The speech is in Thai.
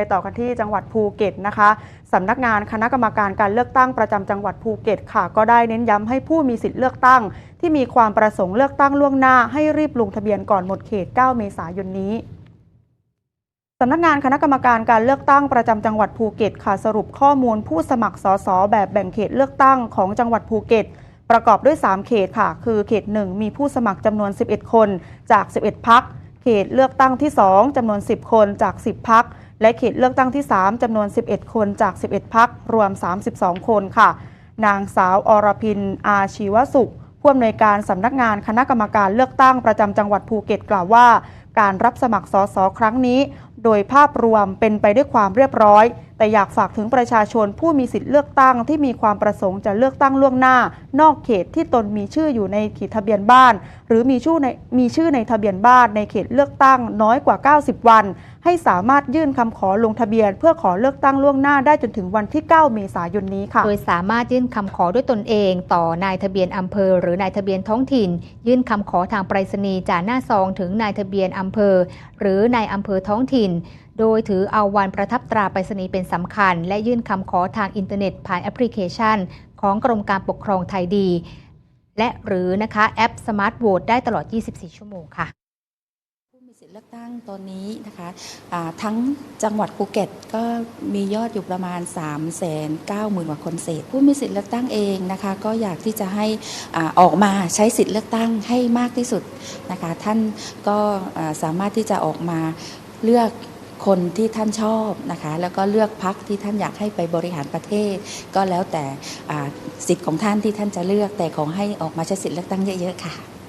ไปต่อกันที่จังหวัดภูเก็ตนะคะสำนักงานคณะกรรมการการเลือกตั้งประจำจังหวัดภูเก็ตค่ะ ก็ได้เน้นย้ำให้ผู้มีสิทธิ์เลือกตั้ง ที่มีความประสงค์เลือกตั้งล่วงหน้า ให้รีบลงทะเบียนก่อนหมดเขต 9 เมษายนนี้สำนักงานคณะกรรมการการเลือกตั้งประจำจังหวัดภูเก็ตค่ะสรุปข้อมูลผู้สมัครสสแบบแบ่งเขตเลือกตั้งของจังหวัดภูเก็ต ประกอบด้วย 3 เขตค่ะ คือเขต 1 มีผู้สมัครจำนวน 11 คนจาก 11 พัก เขตเลือกตั้งที่ 2จำนวน 10 คนจาก 10 พัก และเขตเลือกตั้งที่ 3 จำนวน 11 คนจาก 11 พักรวม 32 คนค่ะ นางสาวอรพิน อาชีวสุขผู้อำนวยการสำนักงานคณะกรรมการเลือกตั้งประจำจังหวัดภูเก็ตกล่าวว่า การรับสมัครสสครั้งนี้ โดยภาพรวมเป็นไปด้วยความเรียบร้อย แต่อยากฝากถึงประชาชนผู้มีสิทธิ์เลือกตั้งที่มีความประสงค์จะเลือกตั้งล่วงหน้า นอกเขตที่ตนมีชื่ออยู่ในขีดทะเบียนบ้าน หรือมีชื่อในมีชื่อในทะเบียนบ้านในเขตเลือกตั้งน้อยกว่า 90 วัน ให้สามารถยื่นคำขอลงทะเบียน เพื่อขอเลือกตั้งล่วงหน้าได้จนถึงวันที่ 9 เมษายนนี้ค่ะ โดยสามารถยื่นคำขอด้วยตนเอง ต่อนายทะเบียนอำเภอ หรือนายทะเบียนท้องถิ่น ยื่นคำขอทางไปรษณีย์จากหน้าซองถึงนายทะเบียนอำเภอ หรือนายอำเภอท้องถิ่น โดยถือเอาวันประทับตราไปรษณีย์เป็นสำคัญ และยื่นคำขอทางอินเทอร์เน็ตผ่านแอปพลิเคชัน ของกรมการปกครองไทยดี และหรือนะคะแอปสมาร์ทโหวตได้ตลอด 24 ชั่วโมงค่ะ มีสิทธิ์เลือกตั้งตอนนี้นะคะะทั้งจังหวัดภูเก็ตก็มียอดอยู่ประมาณ 3 9 0 0 0 0กว่าคนเศษ ผู้มีสิทธิ์เลือกตั้งเองนะคะก็อยากที่จะให้อออกมาใช้สิทธิ์เลือกตั้งให้มากที่สุดนะคะท่านก็สามารถที่จะออกมาเลือกคนที่ท่านชอบนะคะแล้วก็เลือกพักที่ท่านอยากให้ไปบริหารประเทศ ก็แล้วแต่สิทธิ์ของท่านที่ท่านจะเลือกแต่ขอให้ออกมาใช้สิทธิ์เลือกตั้งเยอะๆค่ะ